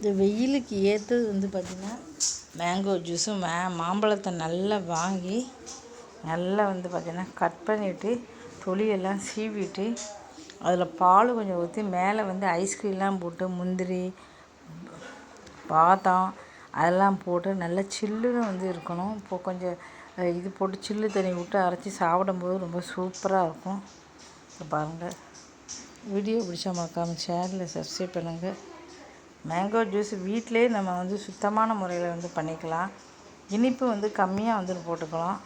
இந்த வெயிலுக்கு ஏற்றது வந்து பார்த்திங்கன்னா மேங்கோ ஜூஸு மே மாம்பழத்தை நல்லா வாங்கி நல்லா வந்து பார்த்திங்கன்னா கட் பண்ணிவிட்டு தொலியெல்லாம் சீவிட்டு அதில் பால் கொஞ்சம் ஊற்றி மேலே வந்து ஐஸ்கிரீம்லாம் போட்டு முந்திரி பாதாம் அதெல்லாம் போட்டு நல்லா சில்லுன்னு வந்து இருக்கணும். இப்போது கொஞ்சம் இது போட்டு சில்லு தண்ணி விட்டு அரைச்சி சாப்பிடும்போது ரொம்ப சூப்பராக இருக்கும். இப்போ பாருங்கள் வீடியோ பிடிச்சா மறக்காமல் சேனலில் சப்ஸ்கிரைப் பண்ணுங்கள் மேங்கோ ஜூஸ் வீட்டிலே நம்ம வந்து சுத்தமான முறையில் வந்து பண்ணிக்கலாம். இனிப்பு வந்து கம்மியாக வந்து போட்டுக்கலாம்.